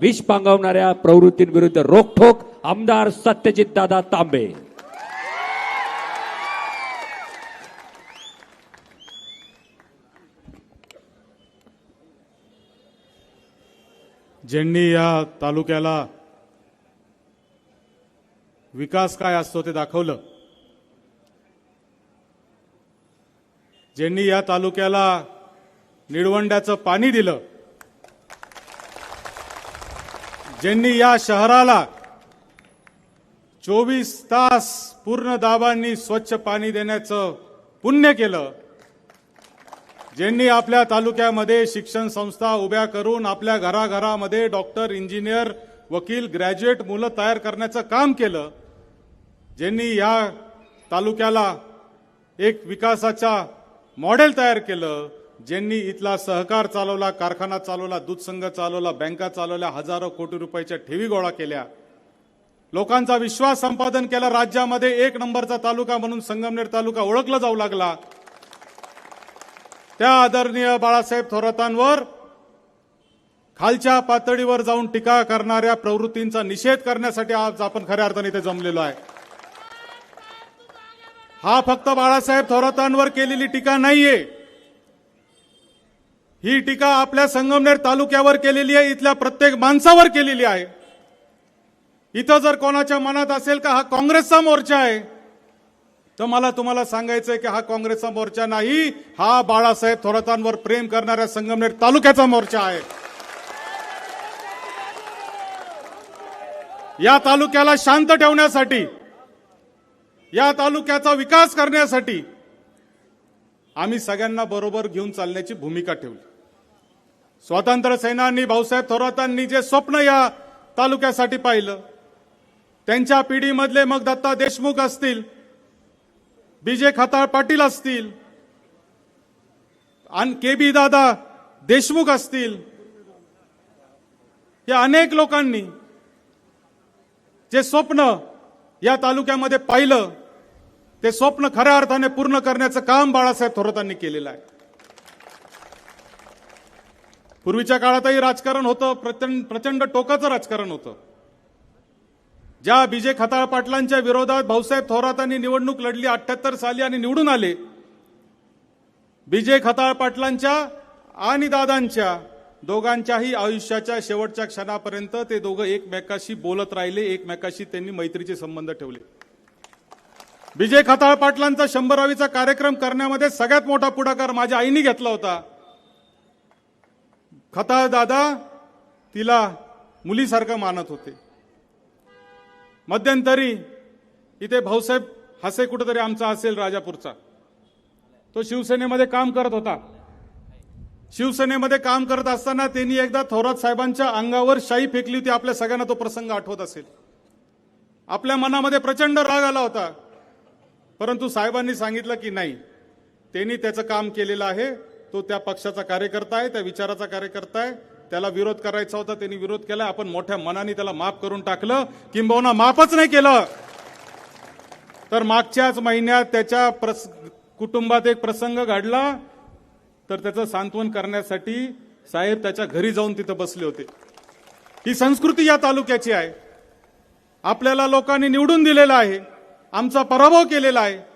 विष पांगवणाऱ्या प्रवृत्तींविरुद्ध रोखोक आमदार सत्यजित दादा तांबे. ज्यांनी या तालुक्याला विकास काय असतो ते दाखवलं. ज्यांनी या तालुक्याला निळवंड्याचं पाणी दिलं ज्यांनी या शहराला चोवीस तास पूर्ण दाबांनी स्वच्छ पाणी देण्याचं पुण्य केलं ज्यांनी आपल्या तालुक्यामध्ये शिक्षण संस्था उभ्या करून आपल्या घराघरामध्ये डॉक्टर इंजिनियर वकील ग्रॅज्युएट मुलं तयार करण्याचं काम केलं ज्यांनी या तालुक्याला एक विकासाचा मॉडेल तयार केलं ज्यांनी इथला सहकार चालवला कारखाना चालवला दूध संघ चालवला बँका चालवल्या हजारो कोटी रुपयाच्या ठेवी गोळा केल्या. लोकांचा विश्वास संपादन केला राज्यामध्ये एक नंबरचा तालुका म्हणून संगमनेर तालुका ओळखला जाऊ लागला. त्या आदरणीय बाळासाहेब थोरातांवर खालच्या पातळीवर जाऊन टीका करणाऱ्या प्रवृत्तींचा निषेध करण्यासाठी आज आपण खऱ्या अर्थाने इथे जमलेलो आहे. हा फक्त बाळासाहेब थोरातांवर केलेली टीका नाहीये. ही टीका आपल्या संगमनेर तालुक्यावर केलेली आहे इथल्या प्रत्येक माणसावर केलेली आहे. इथं जर कोणाच्या मनात असेल का हा काँग्रेसचा मोर्चा आहे तर मला तुम्हाला सांगायचंय की हा काँग्रेसचा मोर्चा नाही हा बाळासाहेब थोरातांवर प्रेम करणाऱ्या संगमनेर तालुक्याचा मोर्चा आहे. या तालुक्याला शांत ठेवण्यासाठी या तालुक्याचा विकास करण्यासाठी आम्ही सगळ्यांना बरोबर घेऊन चालण्याची भूमिका ठेवली. स्वातंत्र्य सेनानी भाऊसाहेब थोरातांनी जे स्वप्न या तालुक्यासाठी पाहिलं त्यांच्या पिढीमधले मग दत्ता देशमुख असतील बीजे खताळ पाटील असतील आणि के बी दादा देशमुख असतील या अनेक लोकांनी जे स्वप्न या तालुक्यामध्ये पाहिलं ते स्वप्न खऱ्या अर्थाने पूर्ण करण्याचं काम बाळासाहेब थोरातांनी केलेलं आहे. पूर्वीच्या काळातही राजकारण होतं प्रचंड प्रचंड टोकाचं राजकारण होतं. ज्या बीजे खताळ पाटलांच्या विरोधात भाऊसाहेब थोरातांनी निवडणूक लढली अठ्याहत्तर साली आणि निवडून आले. बीजे खताळ पाटलांच्या आणि दादांच्या दोघांच्याही आयुष्याच्या शेवटच्या क्षणापर्यंत ते दोघं एकमेकाशी बोलत राहिले एकमेकाशी त्यांनी मैत्रीचे संबंध ठेवले. विजय खताळ पाटलांचा शंभरावीचा कार्यक्रम करण्यामध्ये सगळ्यात मोठा पुढाकार माझ्या आईने घेतला होता. खता दादा तिला मुलीसारखं मानत होते. मध्यंतरी इथे भाऊसाहेब हसे कुठेतरी आमचा असेल राजापूरचा. तो शिवसेनेमध्ये काम करत होता. शिवसेनेमध्ये काम करत असताना त्यांनी एकदा थोरात साहेबांच्या अंगावर शाई फेकली होती. आपल्या सगळ्यांना तो प्रसंग आठवत असेल. आपल्या मनामध्ये प्रचंड राग आला होता. परंतु साहेबांनी सांगितलं की नाही त्यांनी त्याचं काम केलेलं आहे. तो त्या पक्षाचा कार्यकर्ता आहे त्या विचाराचा कार्यकर्ता आहे. त्याला विरोध करायचा होता त्यांनी विरोध केला. आपण मोठ्या मनाने त्याला माफ करून टाकलं. किंबहुना माफच नाही केलं. तर मागच्याच महिन्यात त्याच्या प्रस कुटुंबात एक प्रसंग घडला. तर त्याचं सांत्वन करण्यासाठी साहेब त्याच्या घरी जाऊन तिथं बसले होते. ही संस्कृती या तालुक्याची आहे. आपल्याला लोकांनी निवडून दिलेला आहे. आमचा पराभव केलेला आहे.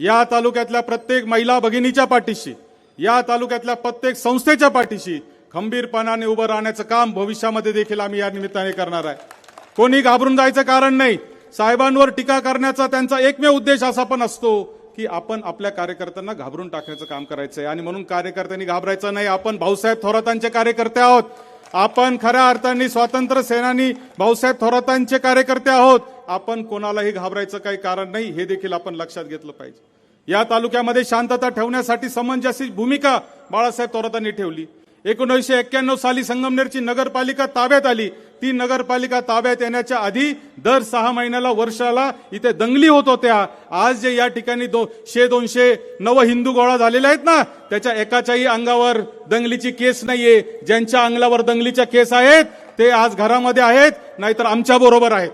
या तालुक्यातल्या प्रत्येक महिला भगिनीच्या पाठीशी या तालुक्यातल्या प्रत्येक संस्थेच्या पाठीशी खंबीरपणाने उभं राहण्याचं काम भविष्यामध्ये देखील आम्ही या निमित्ताने करणार आहे. कोणी घाबरून जायचं कारण नाही. साहेबांवर टीका करण्याचा त्यांचा एकमेव उद्देश असा पण असतो की आपण आपल्या कार्यकर्त्यांना घाबरून टाकण्याचं काम करायचं आहे आणि म्हणून कार्यकर्त्यांनी घाबरायचं नाही. आपण भाऊसाहेब थोरातांचे कार्यकर्ते आहोत. आपण खऱ्या अर्थाने स्वातंत्र्य सेनानी भाऊसाहेब थोरातांचे कार्यकर्ते आहोत. आपण कोणालाही घाबरायचं काही कारण नाही हे देखील आपण लक्षात घेतलं पाहिजे. या तालुक्यामध्ये शांतता ठेवण्यासाठी समंजसी भूमिका बाळासाहेब थोरातांनी ठेवली. एकोणीसशे एक्क्याण्णव साली संगमनेरची नगरपालिका ताब्यात आली. ती नगरपालिका ताब्यात येण्याच्या आधी दर सहा महिन्याला वर्षाला इथे दंगली होत होत्या. आज जे या ठिकाणी दो शे दोनशे नव हिंदू गोळा झालेले आहेत ना त्याच्या एकाच्याही अंगावर दंगलीची केस नाहीये. ज्यांच्या अंगलावर दंगलीच्या केस आहेत ते आज घरामध्ये आहेत नाहीतर आमच्या बरोबर आहेत.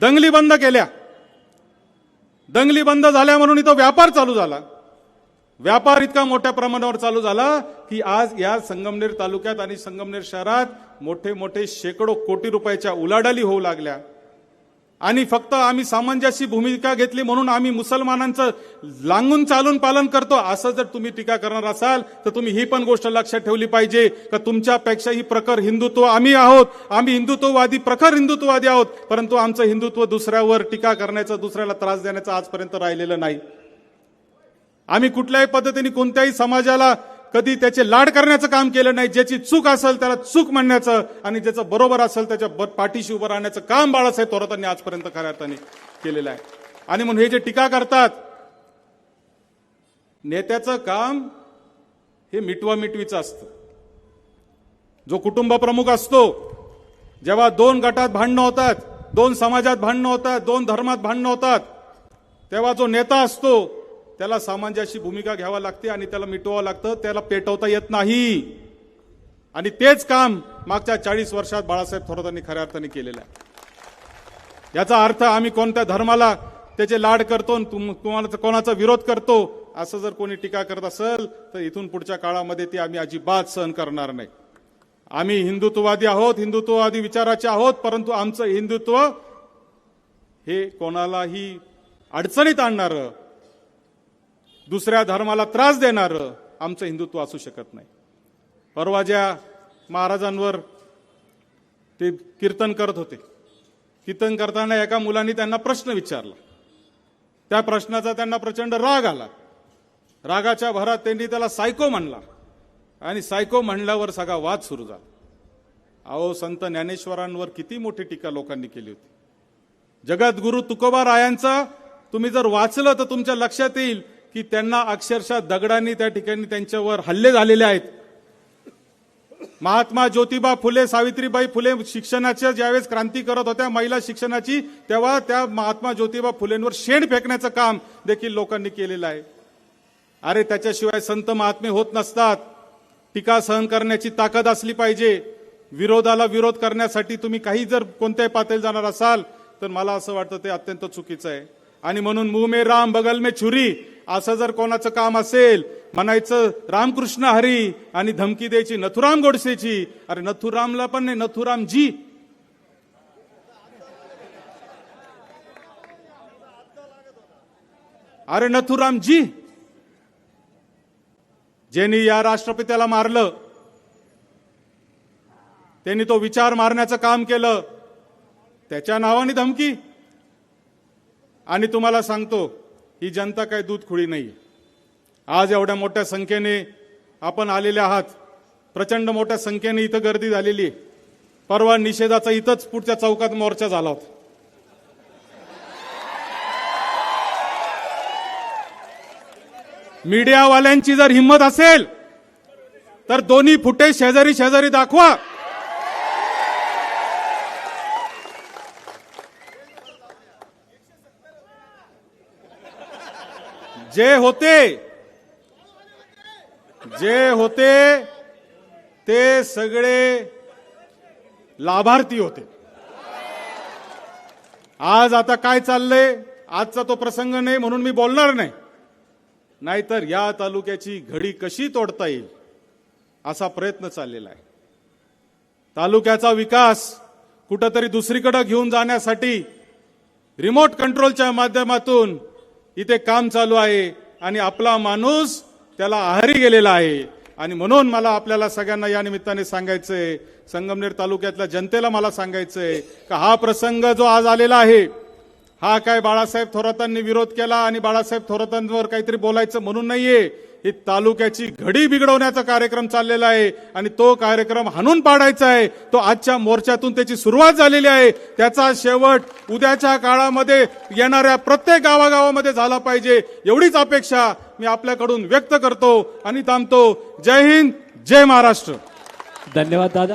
दंगली बंद केल्या. दंगली बंद झाल्या म्हणून इथं व्यापार चालू झाला. व्यापार इतका मोठ्या प्रमाणावर चालू झाला की आज या संगमनेर तालुक्यात आणि संगमनेर शहरात मोठे मोठे शेकडो कोटी रुपयाच्या उलाढाली होऊ लागल्या. आणि फक्त आम्ही सामंजस्य भूमिका घेतली म्हणून आम्ही मुसलमानांचं लांगून चालून पालन करतो. असं जर तुम्ही टीका करणार असाल तर तुम्ही ही पण गोष्ट लक्षात ठेवली पाहिजे का तुमच्यापेक्षा ही प्रखर हिंदुत्व आम्ही आहोत. आम्ही हिंदुत्ववादी प्रखर हिंदुत्ववादी आहोत. परंतु आमचं हिंदुत्व दुसऱ्यावर टीका करण्याचं दुसऱ्याला त्रास देण्याचं आजपर्यंत राहिलेलं नाही. आम्ही कुठल्याही पद्धतीने कोणत्याही समाजाला कधी त्याचे लाड करण्याचं काम केलं नाही ज्याची चूक असेल त्याला चूक म्हणण्याचं आणि ज्याचं बरोबर असेल त्याच्या ब- पाठीशी उभं राहण्याचं काम बाळासाहेब थोरातांनी आजपर्यंत खऱ्या अर्थाने केलेलं आहे. आणि म्हणून हे जे टीका करतात नेत्याचं काम हे मिटवा मिटवीचं असतं. जो कुटुंब प्रमुख असतो जेव्हा दोन गटात भांडणं होतात दोन समाजात भांडणं होतात दोन धर्मात भांडणं होतात तेव्हा जो नेता असतो त्याला सामंजस्य भूमिका घ्यावा लागते आणि त्याला मिटवावं लागतं त्याला पेटवता येत नाही. आणि तेच काम मागच्या चाळीस वर्षात बाळासाहेब थोरातांनी खऱ्या अर्थाने केलेलं आहे. याचा अर्थ आम्ही कोणत्या धर्माला त्याचे लाड करतो आणि तुम- तुम्हाला कोणाचा विरोध करतो असं जर कोणी टीका करत असेल तर इथून पुढच्या काळामध्ये ती आम्ही अजिबात सहन करणार नाही. आम्ही हिंदुत्ववादी आहोत हिंदुत्ववादी विचाराचे आहोत परंतु आमचं हिंदुत्व हे कोणालाही अडचणीत आणणारं दुसऱ्या धर्माला त्रास देणारं आमचं हिंदुत्व असू शकत नाही. परवा ज्या महाराजांवर ते कीर्तन करत होते. कीर्तन करताना एका मुलांनी त्यांना प्रश्न विचारला. त्या प्रश्नाचा त्यांना प्रचंड राग आला. रागाच्या भरात त्यांनी त्याला सायको म्हणला. आणि सायको म्हणल्यावर सगळा वाद सुरू झाला. अहो संत ज्ञानेश्वरांवर किती मोठी टीका लोकांनी केली होती. जगद्गुरु तुकोबा रायांचा तुम्ही जर वाचलं तर तुमच्या लक्षात येईल की त्यांना अक्षरशः दगडांनी त्या ठिकाणी त्यांच्यावर हल्ले झालेले आहेत. महात्मा ज्योतिबा फुले सावित्रीबाई फुले शिक्षणाच्या ज्यावेळेस क्रांती करत होत्या महिला शिक्षणाची तेव्हा त्या महात्मा ज्योतिबा फुलेंवर शेण फेकण्याचं काम देखील लोकांनी केलेलं आहे. अरे त्याच्याशिवाय संत महात्मे होत नसतात. टीका सहन करण्याची ताकद असली पाहिजे. विरोधाला विरोध करण्यासाठी तुम्ही काही जर कोणत्याही पातळी जाणार असाल तर मला असं वाटतं ते अत्यंत चुकीचं आहे. आणि म्हणून मुह मे राम बगल में छुरी असं जर कोणाचं काम असेल म्हणायचं रामकृष्ण हरी आणि धमकी द्यायची नथुराम गोडसेची अरे नथुरामला पण नाही नथुराम जी अरे नथुराम जी ज्यांनी या राष्ट्रपतीला मारलं त्यांनी तो विचार मारण्याचं काम केलं त्याच्या नावाने धमकी. आणि तुम्हाला सांगतो ही जनता काही दूध खुळी नाही. आज एवढ्या मोठ्या संख्येने आपण आलेले आहात. प्रचंड मोठ्या संख्येने इथं गर्दी झालेली आहे. परवा निषेधाचा इथंच पुढच्या चौकात मोर्चा झाला होता. मीडियावाल्यांची जर हिंमत असेल तर दोन्ही फुटे शेजारी शेजारी दाखवा. जे होते जे होते ते सगळे लाभार्थी होते. आज आता काय चाललंय? आजचा तो प्रसंग नाही म्हणून मी बोलणार नाही. नाहीतर या तालुक्याची घडी कशी तोडता येईल असा प्रयत्न चाललेला आहे. तालुक्याचा विकास कुठंतरी दुसरीकडे घेऊन जाण्यासाठी रिमोट कंट्रोलच्या माध्यमातून इथे काम चालू आहे आणि आपला माणूस त्याला आहारी गेलेला आहे. आणि म्हणून मला आपल्याला सगळ्यांना या निमित्ताने सांगायचंय संगमनेर तालुक्यातल्या जनतेला मला सांगायचंय का हा प्रसंग जो आज आलेला आहे हा काय बाळासाहेब थोरातांनी विरोध केला आणि बाळासाहेब थोरातांवर काहीतरी बोलायचं म्हणून नाहीये. ही तालुक्याची घडी बिघडवण्याचा कार्यक्रम चाललेला आहे आणि तो कार्यक्रम हाणून पाडायचा आहे. तो आजच्या मोर्चातून त्याची सुरुवात झालेली आहे. त्याचा शेवट उद्याच्या काळामध्ये येणाऱ्या प्रत्येक गावागावामध्ये झाला पाहिजे एवढीच अपेक्षा मी आपल्याकडून व्यक्त करतो आणि थांबतो. जय हिंद जय महाराष्ट्र. धन्यवाद दादा.